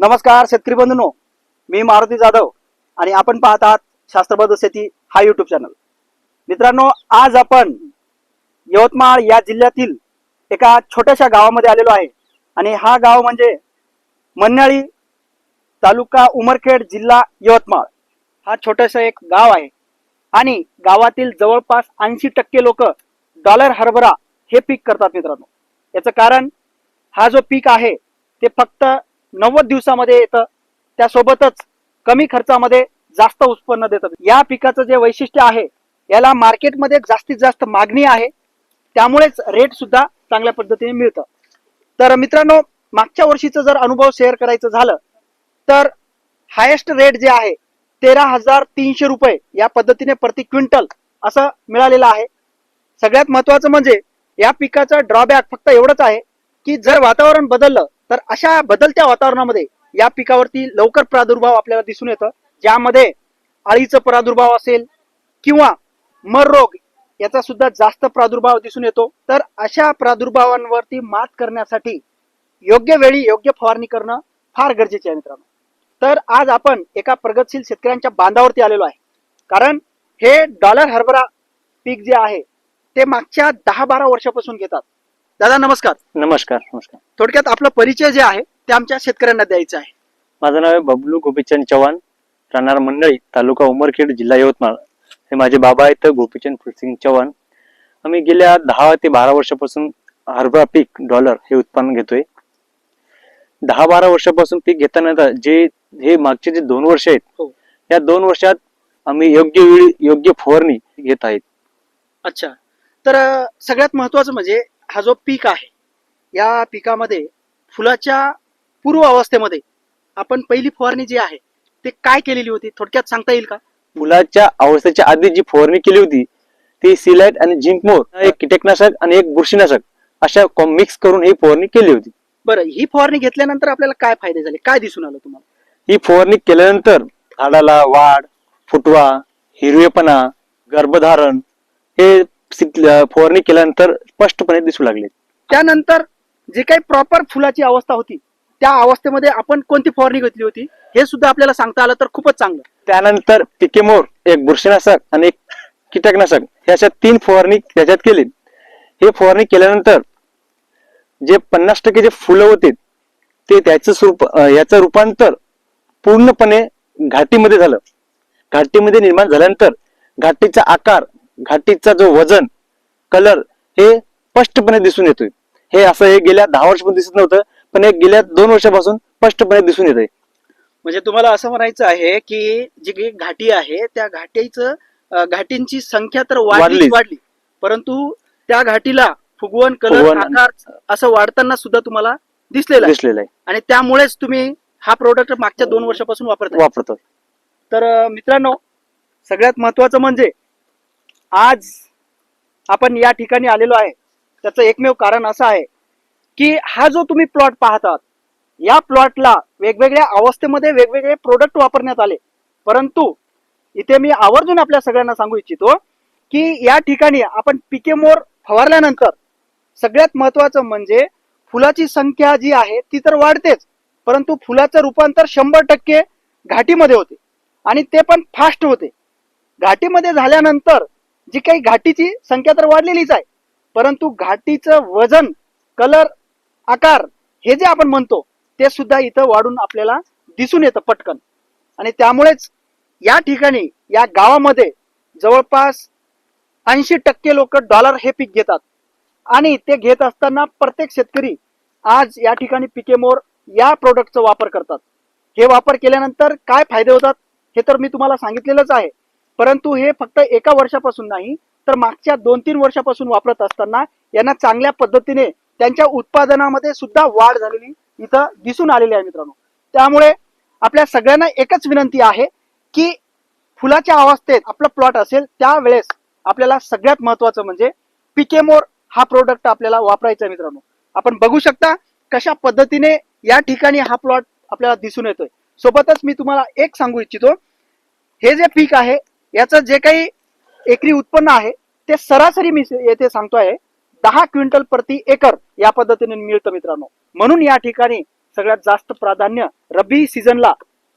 नमस्कार शेतकरी बंधूनो. मी मारुती जाधव आणि आपण पाहत आहात शास्त्रबद्ध शेती हा युट्यूब चॅनल मित्रांनो आज आपण यवतमाळ या जिल्ह्यातील एका छोट्याशा गावामध्ये आलेलो आहे आणि हा गाव म्हणजे मन्याळी तालुका उमरखेड जिल्हा यवतमाळ. हा छोटासा एक गाव आहे आणि गावातील जवळपास ऐंशी टक्के लोक डॉलर हरभरा हे पीक करतात मित्रांनो. याचं कारण हा जो पीक आहे ते फक्त नव्वद दिवसामध्ये येतं. त्यासोबतच कमी खर्चामध्ये जास्त उत्पन्न देतं. या पिकाचं जे वैशिष्ट्य आहे याला मार्केटमध्ये जास्तीत जास्त मागणी आहे. त्यामुळेच रेट सुद्धा चांगल्या पद्धतीने मिळतं. तर मित्रांनो मागच्या वर्षीचा जर अनुभव शेअर करायचं झालं तर हायेस्ट रेट जे आहे तेरा हजार तीनशे रुपये या पद्धतीने प्रति क्विंटल असं मिळालेलं आहे. सगळ्यात महत्वाचं म्हणजे या पिकाचा ड्रॉबॅक फक्त एवढंच आहे की जर वातावरण बदललं तर अशा बदलत्या वातावरणामध्ये या पिकावरती लवकर प्रादुर्भाव आपल्याला दिसून येतं. ज्यामध्ये अळीचा प्रादुर्भाव असेल किंवा मर रोग याचा सुद्धा जास्त प्रादुर्भाव दिसून येतो. तर अशा प्रादुर्भावांवरती मात करण्यासाठी योग्य वेळी योग्य फवारणी करणं फार गरजेचे आहे मित्रांनो. तर आज आपण एका प्रगतशील शेतकऱ्यांच्या बांधावरती आलेलो आहे. कारण हे डॉलर हरभरा पीक जे आहे ते मागच्या दहा बारा वर्षापासून घेतात. दादा नमस्कार. नमस्कार नमस्कार. थोडक्यात आपला परिचय जे आहे ते आमच्या शेतकऱ्यांना द्यायचा आहे. माझं नाव आहे बबलू गोपीचंद चव्हाण राहणार मंडळी तालुका उमरखेड जिल्हा यवतमाळ. हे माझे बाबा आहेत गोपीचंद फुलसिंग चव्हाण. आम्ही गेल्या दहा ते बारा वर्षापासून हरभरा पीक डॉलर हे उत्पन्न घेतोय. दहा बारा वर्षापासून पीक घेताना जे हे मागचे जे दोन वर्ष आहेत हो. या दोन वर्षात आम्ही योग्य वेळी योग्य फवारणी घेत आहेत. अच्छा. तर सगळ्यात महत्वाचं म्हणजे हा जो पीक आहे या पिकामध्ये फुलाच्या पूर्व अवस्थेमध्ये आपण पहिली फवारणी जी आहे ते काय केलेली होती? थोडक्यात सांगता येईल का? फुलाच्या अवस्थेच्या आधी जी फवारणी केली होती ती सिलाइट आणि झिंकमोर एक कीटकनाशक आणि एक बुरशीनाशक अशा मिक्स करून ही फवारणी केली होती. बरं ही फवारणी घेतल्यानंतर आपल्याला काय फायदे झाले? काय दिसून आलं तुम्हाला? ही फवारणी केल्यानंतर झाडाला वाढ फुटवा हिरवेपणा गर्भधारण हे फवारणी केल्यानंतर स्पष्टपणे दिसू लागले. त्यानंतर जे काही प्रॉपर फुलाची अवस्था होती त्या अवस्थेमध्ये आपण कोणती फवारणी घेतली होती हे सुद्धा आपल्याला सांगता आलं तर खूपच चांगलं. त्यानंतर पिकेमोर एक बुरशीनाशक आणि एक कीटकनाशक हे अशा तीन फवारणी त्याच्यात केली. हे फवारणी केल्यानंतर जे पन्नास टक्के जे फुलं होते ते त्याचं स्वरूप याचं रूपांतर पूर्णपणे घाटीमध्ये झालं. घाटीमध्ये निर्माण झाल्यानंतर घाटीचा आकार घाटीचा जो वजन कलर हे स्पष्टपणे दिसून येतोय. हे असं हे गेल्या दहा वर्षापासून दिसत नव्हतं पण हे गेल्या दोन वर्षापासून स्पष्टपणे दिसून येत आहे म्हणजे तुम्हाला असं म्हणायचं आहे की जी काही घाटी आहे त्या घाटीचं घाटींची संख्या तर वाढलीच. वाढली. परंतु त्या घाटीला फुगवण कलर आकार असं वाढताना सुद्धा तुम्हाला दिसलेलं दिसलेलं आहे. आणि त्यामुळेच तुम्ही हा प्रोडक्ट मागच्या दोन वर्षापासून वापरताय. वापरतो तर मित्रांनो सगळ्यात महत्वाचं म्हणजे आज आपण या ठिकाणी आलेलो आहे. त्याचं एकमेव कारण असं आहे की हा जो तुम्ही प्लॉट पाहतात या प्लॉटला वेगवेगळ्या अवस्थेमध्ये वेगवेगळे प्रोडक्ट वापरण्यात आले. परंतु इथे मी आवर्जून आपल्या सगळ्यांना सांगू इच्छितो की या ठिकाणी आपण पिकेमोर फवारल्यानंतर सगळ्यात महत्वाचं म्हणजे फुलाची संख्या जी आहे ती तर वाढतेच परंतु फुलाचं रूपांतर शंभर टक्के घाटीमध्ये होते आणि ते पण फास्ट होते. घाटीमध्ये झाल्यानंतर जी काही घाटीची संख्या तर वाढलेलीच आहे. परंतु घाटीचं वजन कलर आकार हे जे आपण म्हणतो ते सुद्धा इथं वाढून आपल्याला दिसून येतं पटकन. आणि त्यामुळेच या ठिकाणी या गावामध्ये जवळपास ऐंशी टक्के लोक डॉलर हे पीक घेतात. आणि ते घेत असताना प्रत्येक शेतकरी आज या ठिकाणी पिकेमोर या प्रोडक्टचा वापर करतात. हे वापर केल्यानंतर काय फायदे होतात हे तर मी तुम्हाला सांगितलेलंच आहे. परंतु हे फक्त एका वर्षापासून नाही तर मागच्या दोन तीन वर्षापासून वापरत असताना यांना चांगल्या पद्धतीने त्यांच्या उत्पादनामध्ये सुद्धा वाढ झालेली इथं दिसून आलेली आहे मित्रांनो. त्यामुळे आपल्या सगळ्यांना एकच विनंती आहे की फुलाच्या अवस्थेत आपला प्लॉट असेल त्यावेळेस आपल्याला सगळ्यात महत्वाचं म्हणजे पिकेमोर हा प्रोडक्ट आपल्याला वापरायचा आहे मित्रांनो. आपण बघू शकता कशा पद्धतीने या ठिकाणी हा प्लॉट आपल्याला दिसून येतोय. सोबतच मी तुम्हाला एक सांगू इच्छितो. हे जे पीक आहे याचं जे काही एकरी उत्पन्न आहे ते सरासरी मी येथे सांगतोय दहा क्विंटल प्रति एकर या पद्धतीने मिळतं मित्रांनो. म्हणून या ठिकाणी सगळ्यात जास्त प्राधान्य रब्बी सीझनला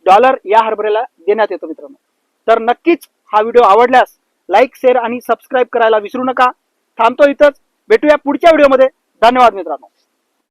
डॉलर या हरभऱ्याला देण्यात येतो मित्रांनो. तर नक्कीच हा व्हिडिओ आवडल्यास लाईक शेअर आणि सबस्क्राईब करायला विसरू नका. थांबतो इथंच. भेटूया पुढच्या व्हिडिओमध्ये. धन्यवाद मित्रांनो.